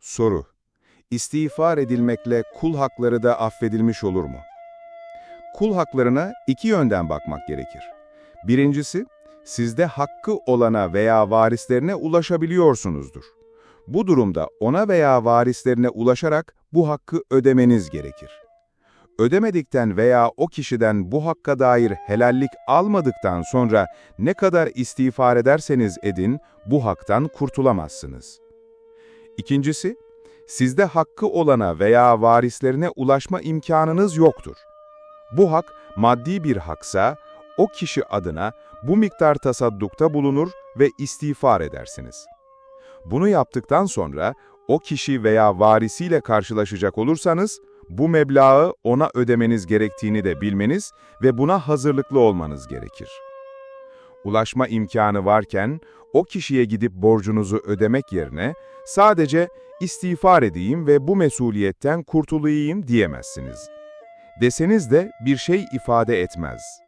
Soru. İstiğfar edilmekle kul hakları da affedilmiş olur mu? Kul haklarına iki yönden bakmak gerekir. Birincisi, sizde hakkı olana veya varislerine ulaşabiliyorsunuzdur. Bu durumda ona veya varislerine ulaşarak bu hakkı ödemeniz gerekir. Ödemedikten veya o kişiden bu hakka dair helallik almadıktan sonra ne kadar istiğfar ederseniz edin, bu haktan kurtulamazsınız. İkincisi, sizde hakkı olana veya varislerine ulaşma imkanınız yoktur. Bu hak maddi bir haksa, o kişi adına bu miktar tasaddukta bulunur ve istiğfar edersiniz. Bunu yaptıktan sonra o kişi veya varisiyle karşılaşacak olursanız, bu meblağı ona ödemeniz gerektiğini de bilmeniz ve buna hazırlıklı olmanız gerekir. Ulaşma imkanı varken, o kişiye gidip borcunuzu ödemek yerine sadece istiğfar edeyim ve bu mesuliyetten kurtulayım diyemezsiniz. Deseniz de bir şey ifade etmez.